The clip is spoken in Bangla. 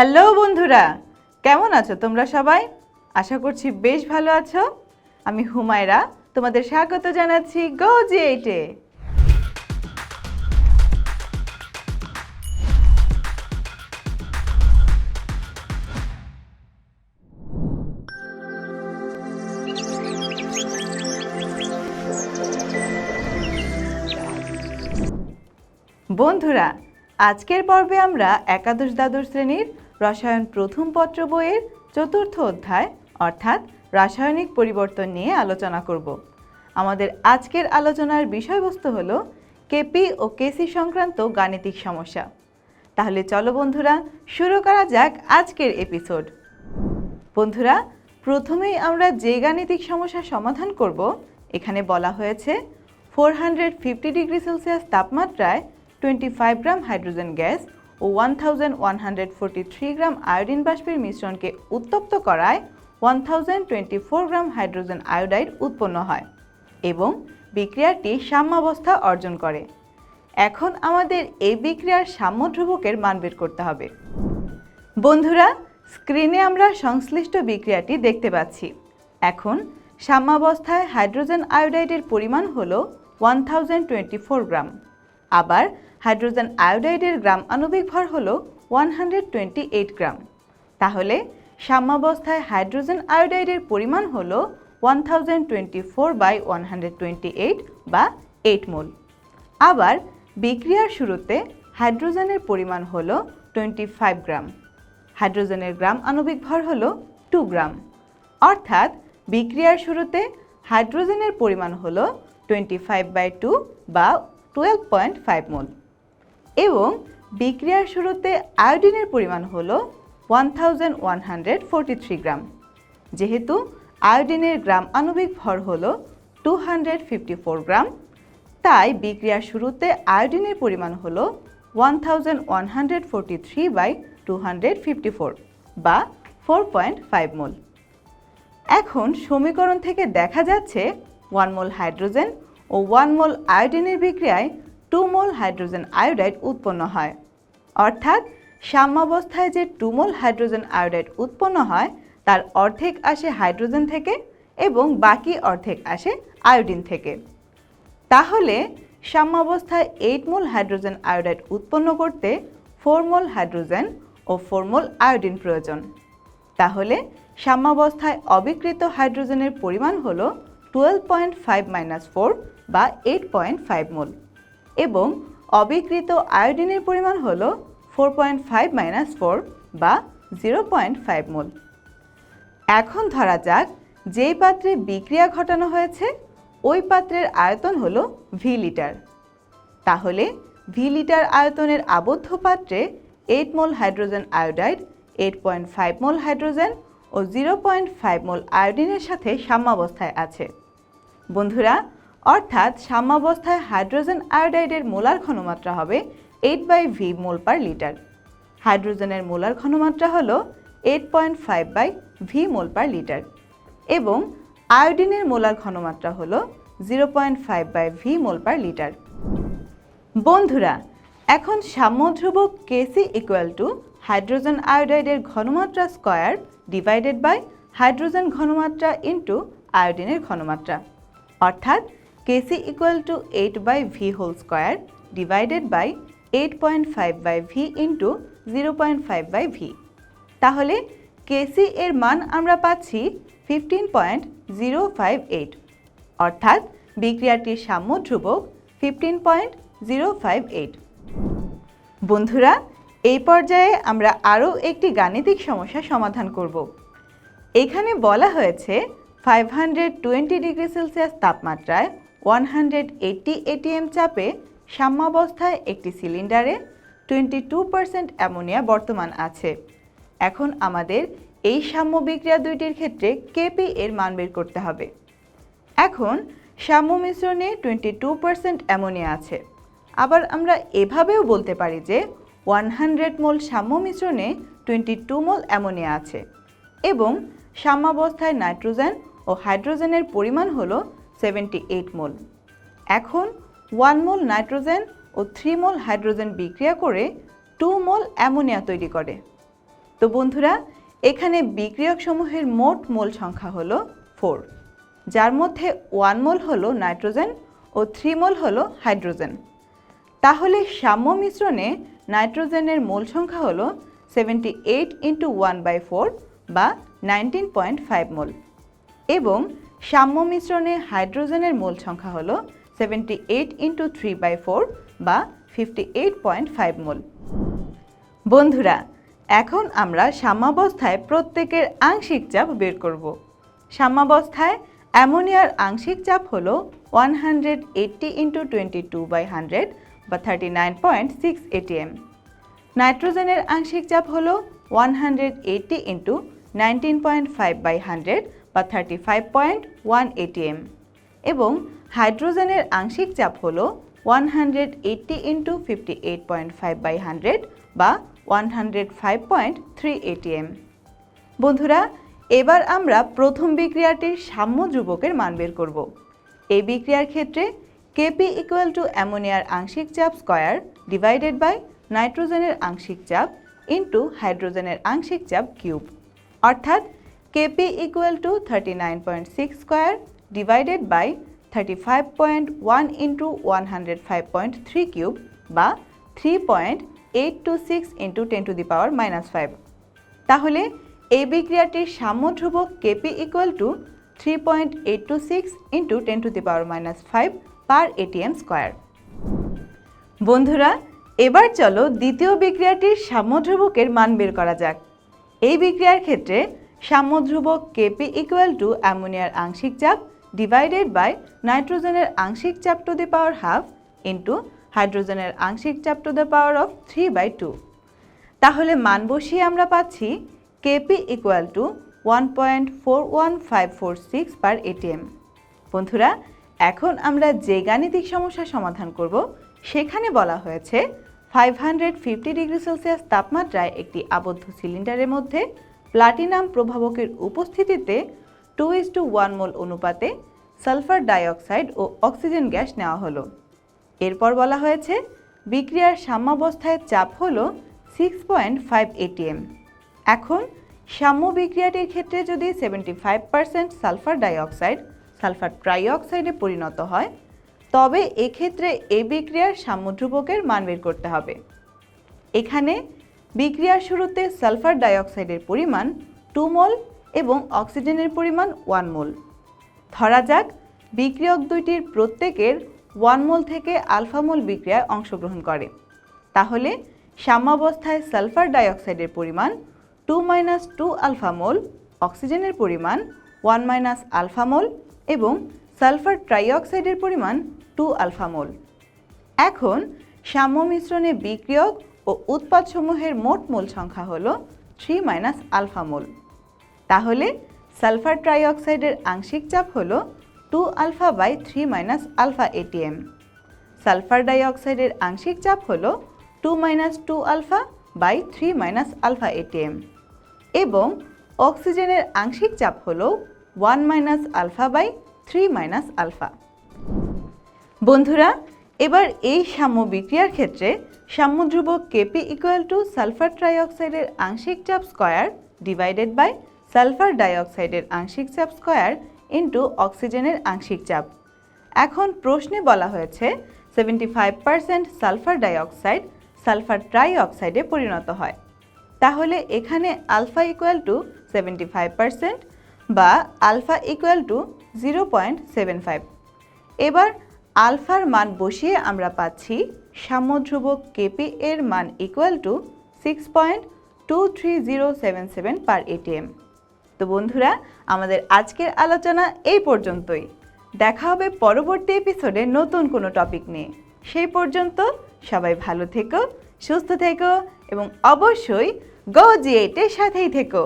হ্যালো বন্ধুরা, কেমন আছো তোমরা সবাই? আশা করছি বেশ ভালো আছো। আমি হুমায়রা, তোমাদের স্বাগত জানাচ্ছি গো জি এইটে বন্ধুরা, আজকের পর্বে আমরা একাদশ দ্বাদশ শ্রেণির রসায়ন প্রথম পত্র বইয়ের চতুর্থ অধ্যায়, অর্থাৎ রাসায়নিক পরিবর্তন নিয়ে আলোচনা করব। আমাদের আজকের আলোচনার বিষয়বস্তু হলো কেপি ও কেসি সংক্রান্ত গাণিতিক সমস্যা। তাহলে চলো বন্ধুরা, শুরু করা যাক আজকের এপিসোড বন্ধুরা, প্রথমেই আমরা যে গাণিতিক সমস্যার সমাধান করব, এখানে বলা হয়েছে four hundred fifty degree Celsius তাপমাত্রায় twenty five gram hydrogen gas ও one thousand one hundred forty three gram iodine বাষ্পের মিশ্রণকে উত্তপ্ত করায় one thousand twenty four gram hydrogen iodide উৎপন্ন হয় এবং বিক্রিয়াটি সাম্যাবস্থা অর্জন করে। এখন আমাদের এই বিক্রিয়ার সাম্য ধ্রুবকের মান বের করতে হবে। বন্ধুরা, স্ক্রিনে আমরা সংশ্লিষ্ট বিক্রিয়াটি দেখতে পাচ্ছি। এখন সাম্যাবস্থায় হাইড্রোজেন আয়োডাইডের পরিমাণ হল ওয়ান গ্রাম। আবার হাইড্রোজেন আয়োডাইডের গ্রাম আণবিক ভর হল ওয়ান গ্রাম। তাহলে সাম্যাবস্থায় হাইড্রোজেন আয়োডাইডের পরিমাণ হল one thousand twenty four by one hundred twenty eight বা এইট মোল। আবার বিক্রিয়ার শুরুতে হাইড্রোজেনের পরিমাণ হল টোয়েন্টি ফাইভ গ্রাম। হাইড্রোজেনের গ্রাম আণবিক ভর হল টু গ্রাম। অর্থাৎ বিক্রিয়ার শুরুতে হাইড্রোজেনের পরিমাণ হল টোয়েন্টি ফাইভ বাই টু বা টুয়েলভ পয়েন্ট ফাইভ মোল। এবং বিক্রিয়ার শুরুতে আয়োডিনের পরিমাণ হল one thousand one hundred three gram. যেহেতু আয়োডিনের গ্রাম আণবিক ভর হল two hundred fifty four gram, তাই বিক্রিয়ার শুরুতে আয়োডিনের পরিমাণ হল one thousand one hundred three by two hundred fifty four বা ফোর পয়েন্ট ফাইভ মোল। এখন সমীকরণ থেকে দেখা যাচ্ছে ওয়ান মোল হাইড্রোজেন ও ওয়ান মোল আয়োডিনের বিক্রিয়ায় টু মোল হাইড্রোজেন আয়োডাইড উৎপন্ন হয়। অর্থাৎ, সাম্যাবস্থায় যে টু মোল হাইড্রোজেন আয়োডাইড উৎপন্ন হয়, তার অর্ধেক আসে হাইড্রোজেন থেকে এবং বাকি অর্ধেক আসে আয়োডিন থেকে। তাহলে, সাম্যাবস্থায় এইট মোল হাইড্রোজেন আয়োডাইড উৎপন্ন করতে ফোর মোল হাইড্রোজেন ও ফোর মোল আয়োডিন প্রয়োজন। তাহলে, সাম্যাবস্থায় অবিকৃত হাইড্রোজেনের পরিমাণ হল twelve point five minus four বা এইট পয়েন্ট ফাইভ মোল। এবং অবিকৃত আয়োডিনের পরিমাণ হল four point five minus four বা জিরো পয়েন্ট ফাইভ মোল। এখন ধরা যাক যেই পাত্রে বিক্রিয়া ঘটানো হয়েছে, ওই পাত্রের আয়তন হল ভি লিটার। তাহলে ভি লিটার আয়তনের আবদ্ধ পাত্রে eight mole hydrogen iodide eight point five mole hydrogen ও জিরো পয়েন্ট ফাইভ মোল আয়োডিনের সাথে সাম্যাবস্থায় আছে। বন্ধুরা অর্থাৎ সাম্যাবস্থায় হাইড্রোজেন আয়োডাইডের মোলার ঘনমাত্রা হবে eight by V mole per litre. হাইড্রোজেনের মোলার ঘনমাত্রা হল eight point five by V mole per litre এবং আয়োডিনের মোলার ঘনমাত্রা হল zero point five by V mole per litre. বন্ধুরা, এখন সাম্যধ্রুবক কেসি ইকুয়াল টু হাইড্রোজেন আয়োডাইডের ঘনমাত্রা স্কয়ার ডিভাইডেড বাই হাইড্রোজেন ঘনমাত্রা ইন্টু আয়োডিনের ঘনমাত্রা। অর্থাৎ by V whole square divided by eight point five by V into zero point five by V তাহলে কেসি এর মান আমরা পাচ্ছি fifteen point zero five eight অর্থাৎ বিক্রিয়াটির সাম্য ধ্রুবক fifteen point zero five eight বন্ধুরা, এই পর্যায়ে আমরা আরও একটি গাণিতিক সমস্যা সমাধান করব। এখানে বলা হয়েছে five hundred twenty degree Celsius তাপমাত্রায় ওয়ান হান্ড্রেড এইট্টি এটিএম চাপে সাম্যাবস্থায় একটি সিলিন্ডারে টোয়েন্টি টু পার্সেন্ট অ্যামোনিয়া বর্তমান আছে। এখন আমাদের এই সাম্য বিক্রিয়া দুইটির ক্ষেত্রে কেপি এর মান বের করতে হবে। এখন সাম্য মিশ্রণে টোয়েন্টি টু পার্সেন্ট অ্যামোনিয়া আছে। আবার আমরা এভাবেও বলতে পারি যে ওয়ান হান্ড্রেড মোল সাম্য মিশ্রণে টোয়েন্টি টু মোল অ্যামোনিয়া আছে এবং সাম্যাবস্থায় নাইট্রোজেন ও হাইড্রোজেনের পরিমাণ হল সেভেন্টি এইট মোল। এখন ওয়ান মোল নাইট্রোজেন ও থ্রি মোল হাইড্রোজেন বিক্রিয়া করে টু মোল অ্যামোনিয়া তৈরি করে। তো বন্ধুরা, এখানে বিক্রিয়ক সমূহের মোট মোল সংখ্যা হলো ফোর যার মধ্যে ওয়ান মোল হলো নাইট্রোজেন ও থ্রি মোল হলো হাইড্রোজেন। তাহলে সাম্য মিশ্রণে নাইট্রোজেনের মোল সংখ্যা হলো seventy eight into one by four বা নাইনটিন পয়েন্ট ফাইভ মোল। এবং সাম্য মিশ্রণে হাইড্রোজেনের মোল সংখ্যা হল seventy eight into three by four বা fifty eight point five mole. বন্ধুরা, এখন আমরা সাম্যাবস্থায় প্রত্যেকের আংশিক চাপ বের করব। সাম্যাবস্থায় অ্যামোনিয়ার আংশিক চাপ হল one hundred eighty into twenty two by hundred বা thirty nine point six ATM নাইট্রোজেনের আংশিক চাপ হল one hundred eighty into nineteen point five by hundred বা thirty five point one ATM এবং হাইড্রোজেনের আংশিক চাপ হল one hundred eighty into fifty eight point five by hundred বা one hundred five point three ATM বন্ধুরা, এবার আমরা প্রথম বিক্রিয়াটির সাম্য যুবকের মান বের করব। এই বিক্রিয়ার ক্ষেত্রে কেপি ইকুয়াল টু অ্যামোনিয়ার আংশিক চাপ স্কয়ার ডিভাইডেড বাই নাইট্রোজেনের আংশিক চাপ ইন্টু হাইড্রোজেনের আংশিক চাপ কিউব অর্থাৎ thirty five point one into one hundred five point three cube বা three point eight two six into ten to the power minus five তাহলে এই বিক্রিয়াটির সাম্য ধ্রুবক KP equal to three point eight two six into ten to the power minus five per ATM square বন্ধুরা, এবার চলো দ্বিতীয় বিক্রিয়াটির সাম্য ধ্রুবকের মান বের করা যাক। এই বিক্রিয়ার ক্ষেত্রে সাম্য ধ্রুবক কেপি ইকুয়াল টু অ্যামোনিয়ার আংশিক চাপ ডিভাইডেড বাই নাইট্রোজেনের আংশিক চাপ to the power half into হাইড্রোজেনের আংশিক চাপ to the power of three by two তাহলে মান বসিয়ে আমরা পাচ্ছি KP equal to one point four one five four six per ATM বন্ধুরা, এখন আমরা যে গাণিতিক সমস্যা সমাধান করব, সেখানে বলা হয়েছে five hundred fifty degree Celsius তাপমাত্রায় একটি আবদ্ধ সিলিন্ডারের মধ্যে প্লাটিনাম প্রভাবকের উপস্থিতিতে two is to one mole অনুপাতে সালফার ডাইঅক্সাইড ও অক্সিজেন গ্যাস নেওয়া হলো। এরপর বলা হয়েছে, বিক্রিয়ার সাম্যাবস্থায় চাপ হল সিক্স পয়েন্ট ফাইভ এটিএম এখন, সাম্য বিক্রিয়াটির ক্ষেত্রে যদি seventy five percent sulphur dioxide, sulphur ট্রাইঅক্সাইডে পরিণত হয়, তবে এক্ষেত্রে এই বিক্রিয়ার সাম্য সাম্যধ্রুবকের মান বের করতে হবে। এখানে বিক্রিয়ার শুরুতে সালফার ডাইঅক্সাইডের পরিমাণ টু মোল এবং অক্সিজেনের পরিমাণ ওয়ান মোল। ধরা যাক, বিক্রিয়ক দুইটির প্রত্যেকের ওয়ান মোল থেকে আলফা মোল বিক্রিয়ায় অংশগ্রহণ করে। তাহলে, সাম্যাবস্থায় সালফার ডাইঅক্সাইডের পরিমাণ two minus two alpha mole, অক্সিজেনের পরিমাণ ওয়ান মাইনাস আলফা মোল এবং সালফার ট্রাইঅক্সাইডের পরিমাণ টু আলফা মোল। এখন, সাম্য মিশ্রণে বিক্রিয়ক ও উৎপাদসমূহের মোট মোল সংখ্যা হল থ্রি মাইনাস আলফা মোল। তাহলে সালফার ট্রাইঅক্সাইডের আংশিক চাপ হল two alpha by three minus alpha ATM. Sulphur ডাইঅক্সাইডের আংশিক চাপ হল two minus two alpha by three minus alpha ATM. এবং অক্সিজেনের আংশিক চাপ হল one minus alpha by three minus alpha. বন্ধুরা এবার এই সাম্য বিক্রিয়ার ক্ষেত্রে সাম্য ধ্রুবক কেপি ইকুয়াল টু সালফার ট্রাইঅক্সাইডের আংশিক চাপ স্কয়ার ডিভাইডেড বাই সালফার ডাইঅক্সাইডের আংশিক চাপ স্কয়ার ইন্টু অক্সিজেনের আংশিক চাপ। এখন প্রশ্নে বলা হয়েছে seventy five percent sulphur dioxide sulphur ট্রাইঅক্সাইডে পরিণত হয়। তাহলে এখানে alpha equal to seventy five percent বা alpha equal to zero point seven five এবার আলফার মান বসিয়ে আমরা পাচ্ছি সাম্যধ্রুবক কেপি এর মান equal to six point two three zero seven seven per ATM তো বন্ধুরা, আমাদের আজকের আলোচনা এই পর্যন্তই। দেখা হবে পরবর্তী এপিসোডে নতুন কোনো টপিক নিয়ে। সেই পর্যন্ত সবাই ভালো থেকো, সুস্থ থেকো, এবং অবশ্যই গো জিএটের সাথেই থেকো।